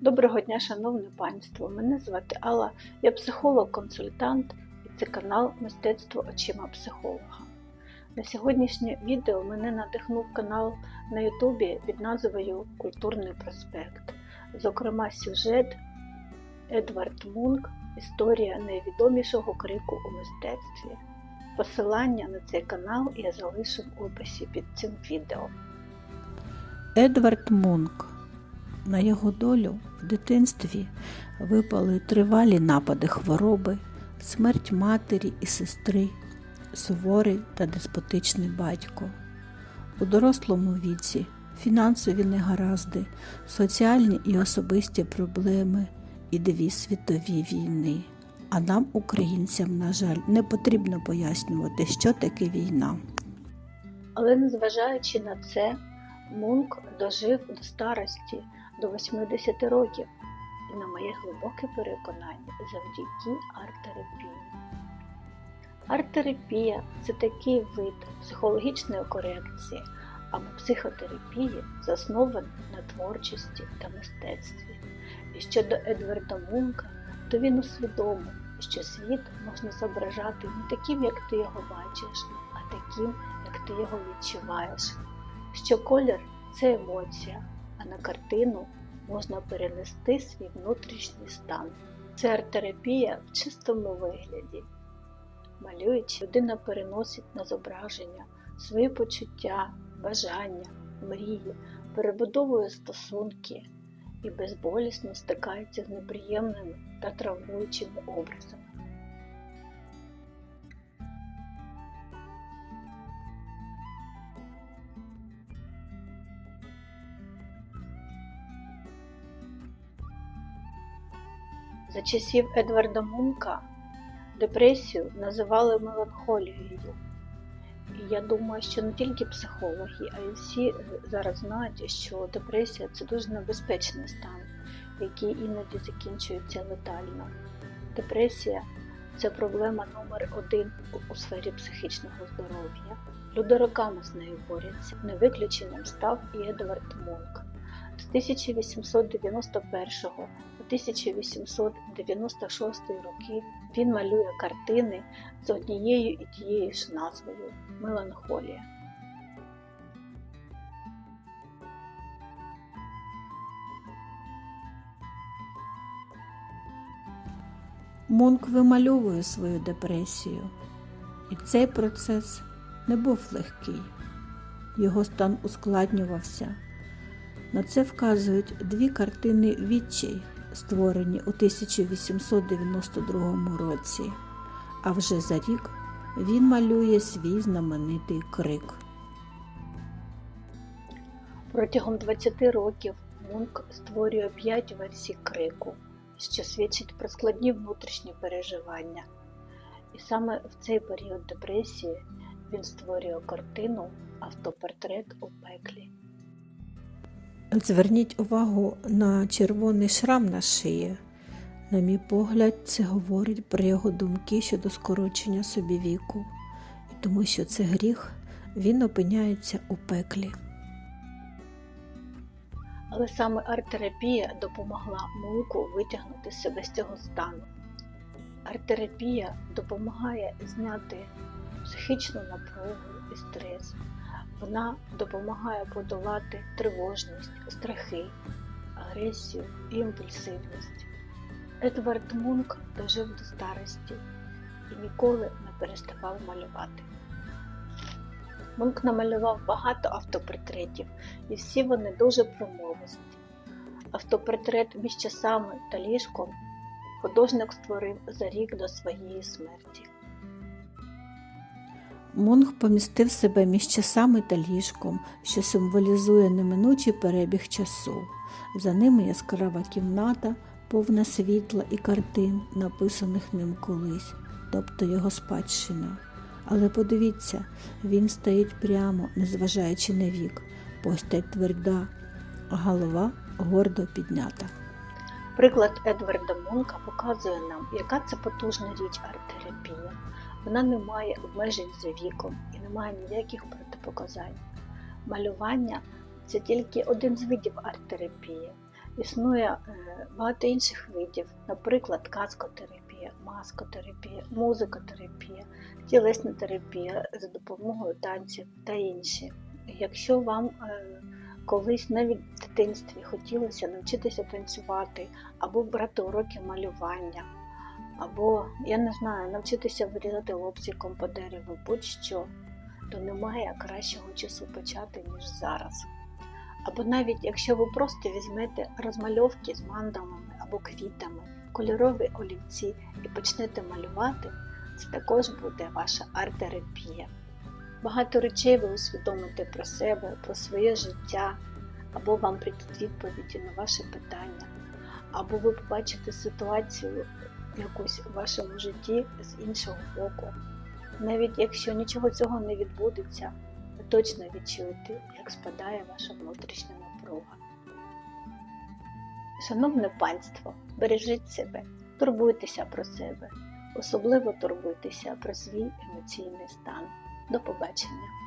Доброго дня, шановне панство! Мене звати Алла, я психолог-консультант і це канал Мистецтво очима психолога. На сьогоднішнє відео мене надихнув канал на Ютубі під назвою Культурний проспект. Зокрема, сюжет Едвард Мунк Історія найвідомішого крику у мистецтві. Посилання на цей канал я залишу в описі під цим відео. Едвард Мунк. На його долю в дитинстві випали тривалі напади хвороби, смерть матері і сестри, суворий та деспотичний батько. У дорослому віці фінансові негаразди, соціальні і особисті проблеми і дві світові війни. А нам, українцям, на жаль, не потрібно пояснювати, що таке війна. Але незважаючи на це, Мунк дожив до старості до 80 років і на моє глибоке переконання завдяки арт-терапії. Арт-терапія це такий вид психологічної корекції або психотерапії, заснований на творчості та мистецтві. І щодо Едварда Мунка, то він усвідомив, що світ можна зображати не таким, як ти його бачиш, а таким, як ти його відчуваєш. Що колір це емоція, на картину можна перенести свій внутрішній стан. Це арт-терапія в чистому вигляді. Малюючи, людина переносить на зображення свої почуття, бажання, мрії, перебудовує стосунки і безболісно стикається з неприємними та травмуючими образами. За часів Едварда Мунка депресію називали меланхолією. І я думаю, що не тільки психологи, а й всі зараз знають, що депресія це дуже небезпечний стан, який іноді закінчується летально. Депресія це проблема номер один у сфері психічного здоров'я. Люди роками з нею борються. Не виключенням став і Едвард Мунк. З 1891 по 1896 роки він малює картини з однією і тією ж назвою Меланхолія. Мунк вимальовує свою депресію, і цей процес не був легкий. Його стан ускладнювався. На це вказують дві картини відчай, створені у 1892 році, а вже за рік він малює свій знаменитий крик. Протягом 20 років Мунк створює 5 версій крику, що свідчить про складні внутрішні переживання. І саме в цей період депресії він створює картину Автопортрет у пеклі. Зверніть увагу на червоний шрам на шиї. На мій погляд, це говорить про його думки щодо скорочення собі віку, і тому що це гріх, він опиняється у пеклі. Але саме арт-терапія допомогла Мунку витягнути себе з цього стану. Арт-терапія допомагає зняти психічну напругу і стрес. Вона допомагає подолати тривожність, страхи, агресію і імпульсивність. Едвард Мунк дожив до старості і ніколи не переставав малювати. Мунк намалював багато автопортретів, і всі вони дуже промовисті. Автопортрет між часами та ліжком художник створив за рік до своєї смерті. Мунг помістив себе між часами та ліжком, що символізує неминучий перебіг часу. За ними яскрава кімната, повна світла і картин, написаних ним колись, тобто його спадщина. Але подивіться, він стоїть прямо, незважаючи на вік, постать тверда, а голова гордо піднята. Приклад Едварда Мунка показує нам, яка це потужна річ арт-терапія. Вона не має обмежень за віком і не має ніяких протипоказань. Малювання це тільки один з видів арт-терапії. Існує е, багато інших видів, наприклад, казкотерапія, маскотерапія, музикотерапія, тілесна терапія за допомогою танців та інші. Якщо вам е, колись навіть в дитинстві хотілося навчитися танцювати або брати уроки малювання, або, я не знаю, навчитися вирізати лобзиком по дереву, будь-що, то немає кращого часу почати, ніж зараз. Або навіть якщо ви просто візьмете розмальовки з мандалами або квітами, кольорові олівці і почнете малювати, це також буде ваша арт-терапія. Багато речей ви усвідомите про себе, про своє життя, або вам прийдуть відповіді на ваші питання, або ви побачите ситуацію якусь у вашому житті з іншого боку. Навіть якщо нічого цього не відбудеться, ви точно відчуєте, як спадає ваша внутрішня напруга. Шановне панство, бережіть себе, турбуйтеся про себе, особливо турбуйтеся про свій емоційний стан. До побачення!